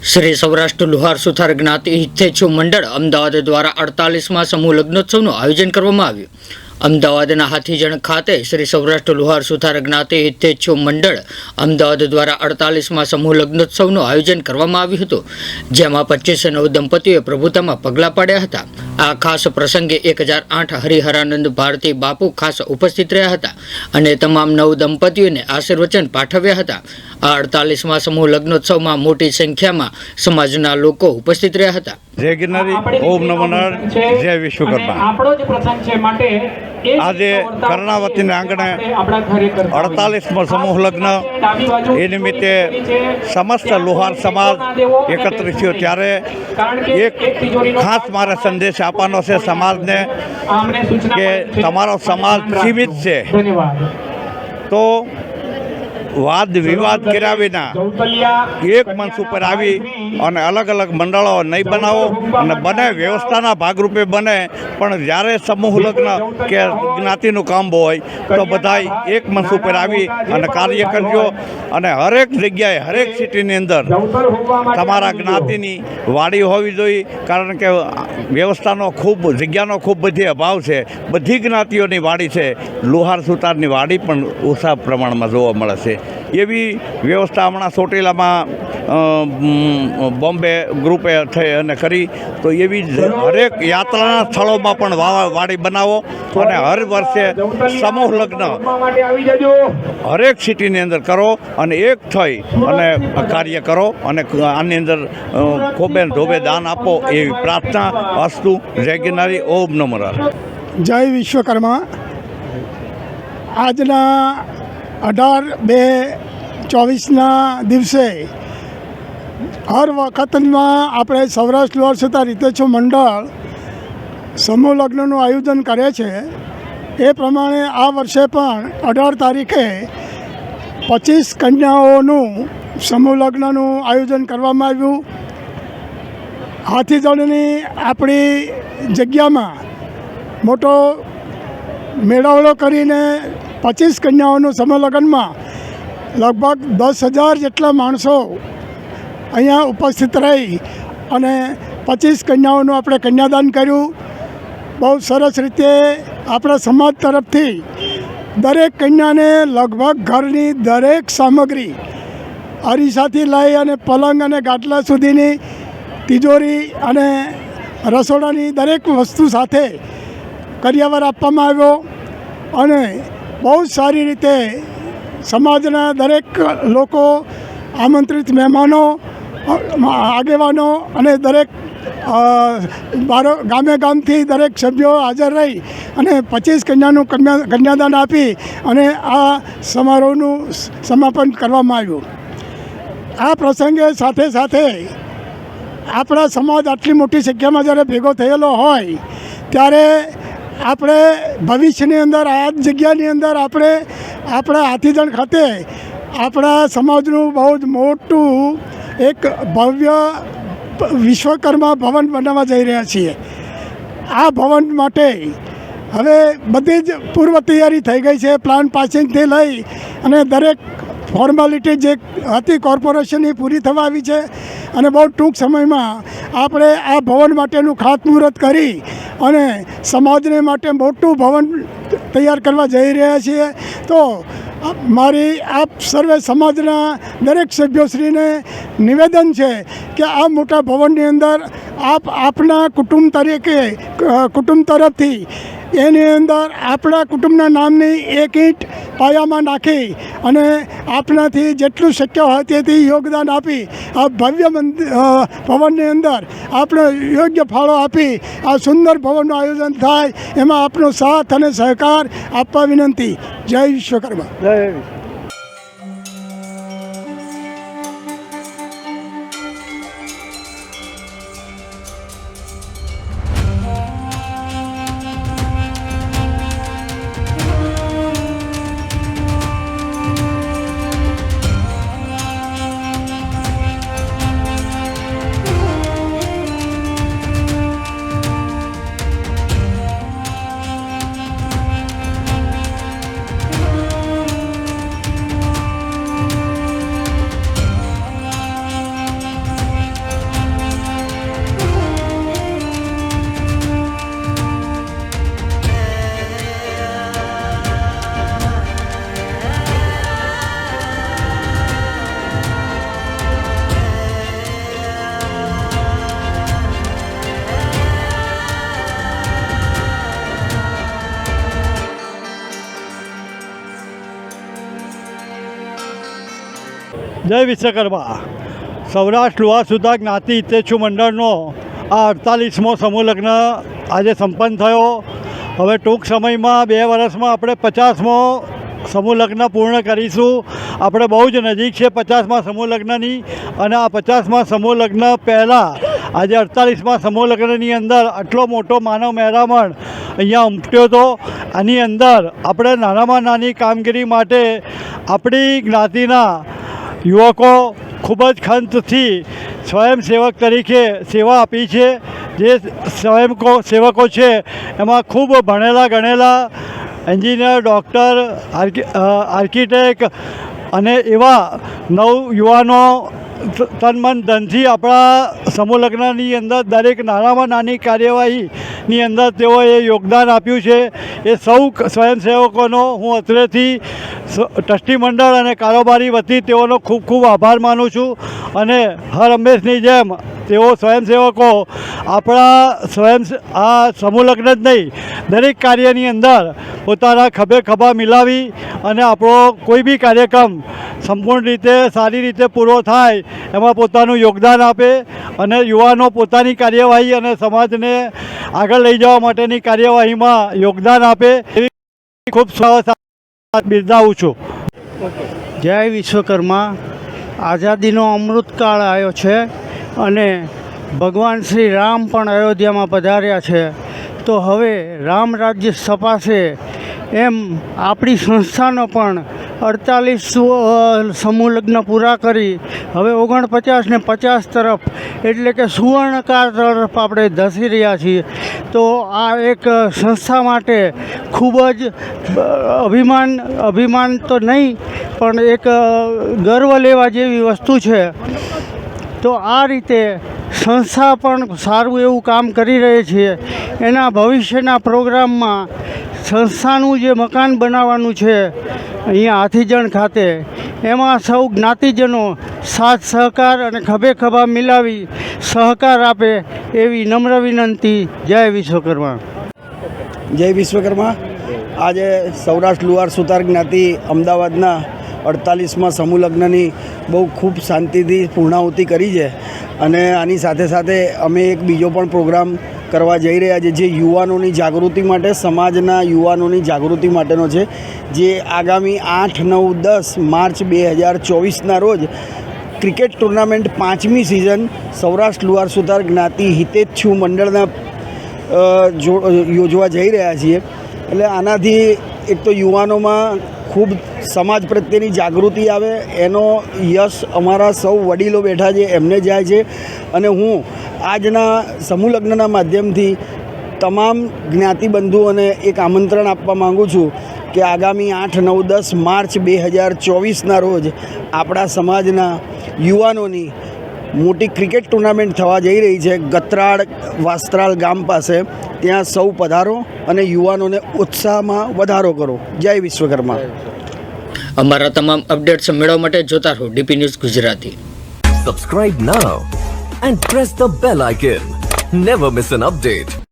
શ્રી સૌરાષ્ટ્ર લુહાર સુથાર જ્ઞાતિ હિતેચ્છુ મંડળ અમદાવાદ દ્વારા અડતાલીસમાં સમૂહ લગ્નોત્સવનું આયોજન કરવામાં આવ્યું. અમદાવાદના હાથીજણ ખાતે શ્રી સૌરાષ્ટ્ર લુહાર સુથાર જ્ઞાતિ હિતેચ્છુ મંડળ અમદાવાદ દ્વારા અડતાલીસમાં સમૂહ લગ્નોત્સવનું આયોજન કરવામાં આવ્યું હતું, જેમાં પચીસ નવ દંપતીઓએ પ્રભુતામાં પગલાં પાડ્યા હતા. આ ખાસ પ્રસંગે એક હજાર આઠ હરિહરાનંદ ભારતી બાપુ ખાસ ઉપસ્થિત રહ્યા હતા અને તમામ નવ દંપતીઓને આશીર્વચન પાઠવ્યા હતા. આ અડતાલીસમાં સમૂહ લગ્નોત્સવમાં મોટી સંખ્યામાં સમાજના લોકો ઉપસ્થિત રહ્યા હતા. જય ગિરનારી ઓમ નમો જય વિશ્વકર્મા. આપણો જ પ્રસંગ છે માટે આજે કર્ણાવતીને આંગણે. 48મો સમૂહ લગ્ન એ નિમિત્તે સમસ્ત લોહાર સમાજ એકત્રિત થયો. ત્યારે એક ખાસ મારે સંદેશ આપવાનો છે સમાજને કે તમારો સમાજ સીમિત છે. તો વાદ વિવાદ કર્યા વિના એક મંચ ઉપર આવી અને અલગ અલગ મંડળો નહીં બનાવો અને બને વ્યવસ્થાના ભાગરૂપે બને. પણ જ્યારે સમૂહ લગ્ન કે જ્ઞાતિનું કામ હોય તો બધાય એક મંચ ઉપર આવી અને કાર્ય કરજો અને હરેક જગ્યાએ હરેક સિટીની અંદર તમારા જ્ઞાતિની વાડી હોવી જોઈએ કારણ કે વ્યવસ્થાનો ખૂબ જગ્યાનો ખૂબ બધી અભાવ છે. બધી જ્ઞાતિઓની વાડી છે. લુહાર સુતારની વાડી પણ ઓછા પ્રમાણમાં જોવા મળે છે. એવી વ્યવસ્થા હમણાં સોટેલામાં બોમ્બે ગ્રુપે થઈ અને કરી. તો એવી હરેક યાત્રાના સ્થળોમાં પણ વાડી બનાવો અને હર વર્ષે સમૂહ લગ્ન હરેક સિટીની અંદર કરો અને એક થઈ અને કાર્ય કરો અને આની અંદર ખોબે ધોબે દાન આપો એવી પ્રાર્થના, અસ્તુ, જય ઓમ નમો. જય વિશ્વકર્મા. આજના અઢાર બે ચોવીસના દિવસે હર વખતમાં આપણે સૌરાષ્ટ્ર લોર છતાં રીતેછો મંડળ સમૂહ લગ્નનું આયોજન કરે છે. એ પ્રમાણે આ વર્ષે પણ અઢાર તારીખે પચીસ કન્યાઓનું સમૂહ લગ્નનું આયોજન કરવામાં આવ્યું. હાથીદળની આપણી જગ્યામાં મોટો મેળાવડો કરીને પચીસ કન્યાઓનું સમૂહલગ્નમાં લગભગ દસ હજાર જેટલા માણસો અહીંયા ઉપસ્થિત રહી અને પચીસ કન્યાઓનું આપણે કન્યાદાન કર્યું. બહુ સરસ રીતે આપણા સમાજ તરફથી દરેક કન્યાને લગભગ ઘરની દરેક સામગ્રી અરીસાથી લઈ અને પલંગ અને ગાટલા સુધીની તિજોરી અને રસોડાની દરેક વસ્તુ સાથે કરિયાવર આપવામાં આવ્યો અને બહુ જ સારી રીતે સમાજના દરેક લોકો, આમંત્રિત મહેમાનો, આગેવાનો અને દરેક બારો, ગામે ગામથી દરેક સભ્યો હાજર રહી અને પચીસ કન્યાનું કન્યા, કન્યાદાન આપી અને આ સમારોહનું સમાપન કરવામાં આવ્યું. આ પ્રસંગે સાથે સાથે આપણા સમાજ આટલી મોટી સંખ્યામાં જ્યારે ભેગો થયેલો હોય, ત્યારે આપણે ભવિષ્યની અંદર, આ જગ્યાની અંદર આપણે આપણા હાથીદણ ખાતે આપણા સમાજનું બહુ જ મોટું એક ભવ્ય વિશ્વકર્મા ભવન બનાવવા જઈ રહ્યા છીએ. આ ભવન માટે હવે બધી જ પૂર્વ તૈયારી થઈ ગઈ છે પ્લાન પાસિંગથી લઈ અને દરેક ફોર્માલિટી જે હતી કોર્પોરેશનની પૂરી થવા આવી છે. અને બહુ ટૂંક સમયમાં આપણે આ ભવન માટેનું ખાતમુહૂર્ત કરી અને સમાજને માટે મોટું ભવન તૈયાર કરવા જઈ રહ્યા છીએ. તો મારી આપ સર્વે સમાજના દરેક સભ્યોશ્રીને નિવેદન છે કે આ મોટા ભવનની અંદર આપ આપના કુટુંબ તરીકે કુટુંબ તરફથી એની અંદર આપણા કુટુંબના નામની એક ઈંટ પાયામાં નાખી અને આપનાથી જેટલું શક્ય હોય તેથી યોગદાન આપી. આ ભવ્ય મંદિર ભવનની અંદર આપણે યોગ્ય ફાળો આપી આ સુંદર ભવનનું આયોજન થાય. એમાં આપનો સાથ અને સહકાર આપવા વિનંતી. જય વિશ્વકર્મા જય વિશ્વકર્મા સૌરાષ્ટ્ર લુવા સુધા જ્ઞાતિ હિતેચ્છુ મંડળનો આ અડતાલીસમો સમૂહ લગ્ન આજે સંપન્ન થયો. હવે ટૂંક સમયમાં બે વર્ષમાં આપણે પચાસમો સમૂહ લગ્ન પૂર્ણ કરીશું. આપણે બહુ જ નજીક છે પચાસમાં સમૂહ લગ્નની અને આ પચાસમાં સમૂહ લગ્ન પહેલાં આજે અડતાલીસમાં સમૂહ લગ્નની અંદર આટલો મોટો માનવ મહેરામણ અહીંયા ઉમટ્યો હતો. આની અંદર આપણે નાનામાં નાની કામગીરી માટે આપણી જ્ઞાતિના યુવકો ખૂબ જ ખંતથી સ્વયંસેવક તરીકે સેવા આપી છે. જે સ્વયંકો સેવકો છે, એમાં ખૂબ ભણેલા ગણેલા એન્જિનિયર, ડૉક્ટર, આર્કી આર્કિટેક્ટ અને એવા નવ યુવાનો તન મન ધનથી આપણા સમૂહ લગ્નની અંદર દરેક નાનામાં નાની કાર્યવાહીની અંદર તેઓએ યોગદાન આપ્યું છે. એ સૌ સ્વયંસેવકોનો હું અત્રેથી ટ્રસ્ટી મંડળ અને કારોબારી વતી તેઓનો ખૂબ ખૂબ આભાર માનું છું. અને હર હંમેશની જેમ તેઓ સ્વયંસેવકો, આપણા સ્વયં આ સમૂહ લગ્ન જ નહીં, દરેક કાર્યની અંદર પોતાના ખભે ખભા મિલાવી અને આપણો કોઈ બી કાર્યક્રમ સંપૂર્ણ રીતે, સારી રીતે પૂરો થાય, એમાં પોતાનું યોગદાન આપે અને યુવાનો પોતાની કાર્યવાહી અને સમાજને આગળ લઈ જવા માટેની કાર્યવાહીમાં યોગદાન આપે. એવી ખૂબ સરસ બિરદાવું છું. જય વિશ્વકર્મા. આઝાદીનો અમૃતકાળ આવ્યો છે અને ભગવાન શ્રી રામ પણ અયોધ્યામાં પધાર્યા છે. તો હવે રામ રાજ્ય સ્થપાશે એમ આપણી સંસ્થાનો પણ અડતાલીસ સમૂહ લગ્ન પૂરા કરી. હવે ઓગણપચાસ ને પચાસ તરફ, એટલે કે સુવર્ણકાર તરફ આપણે ધસી રહ્યા છીએ. તો આ એક સંસ્થા માટે ખૂબ જ અભિમાન અભિમાન તો નહીં, પણ એક ગર્વ લેવા જેવી વસ્તુ છે. તો આ રીતે સંસ્થા પણ સારું એવું કામ કરી રહી છે. એના ભવિષ્યના પ્રોગ્રામમાં સંસ્થાનું જે મકાન બનાવવાનું છે, અહીંયા હાથીજણ ખાતે, એમાં સૌ જ્ઞાતિજનો સાથ, સહકાર અને ખભે ખભા મિલાવી સહકાર આપે એવી નમ્ર વિનંતી. જય વિશ્વકર્મા. જય વિશ્વકર્મા. આજે સૌરાષ્ટ્ર લુહાર સુતાર જ્ઞાતિ અમદાવાદના અડતાલીસમાં સમૂહ લગ્નની બહુ ખૂબ શાંતિથી પૂર્ણાહુતિ કરી છે. અને આની સાથે સાથે અમે એક બીજો પણ પ્રોગ્રામ કરવા જઈ રહ્યા છે જે યુવાનોની જાગૃતિ માટે, સમાજના યુવાનોની જાગૃતિ માટેનો છે. જે આગામી આઠ, નવ, દસ માર્ચ બે હજાર ચોવીસના રોજ ક્રિકેટ ટુર્નામેન્ટ પાંચમી સિઝન સૌરાષ્ટ્ર લુહાર સુતાર જ્ઞાતિ હિતેચ્છુ મંડળના યોજવા જઈ રહ્યા છીએ. એટલે આનાથી એક તો યુવાનોમાં ખૂબ સમાજ પ્રત્યેની જાગૃતિ આવે, એનો યશ અમારા સૌ વડીલો બેઠા છે, એમને જાય છે. અને હું આજના સમૂહ લગ્નના માધ્યમથી તમામ જ્ઞાતિબંધુઓને એક આમંત્રણ આપવા માગું છું કે આગામી આઠ, નવ, દસ માર્ચ બે હજાર ચોવીસના રોજ આપણા સમાજના યુવાનોની મોટી ક્રિકેટ ટુર્નામેન્ટ થવા જઈ રહી છે. ગતરાળ વાસ્ત્રાળ ગામ પાસે ત્યાં સૌ પધારો અને યુવાનોને ઉત્સાહમાં વધારો કરો. જય વિશ્વકર્મા. અમારા તમામ અપડેટ્સ મેળવવા માટે જોતા રહો DP news Gujarati. Subscribe now and press the bell icon never miss an update.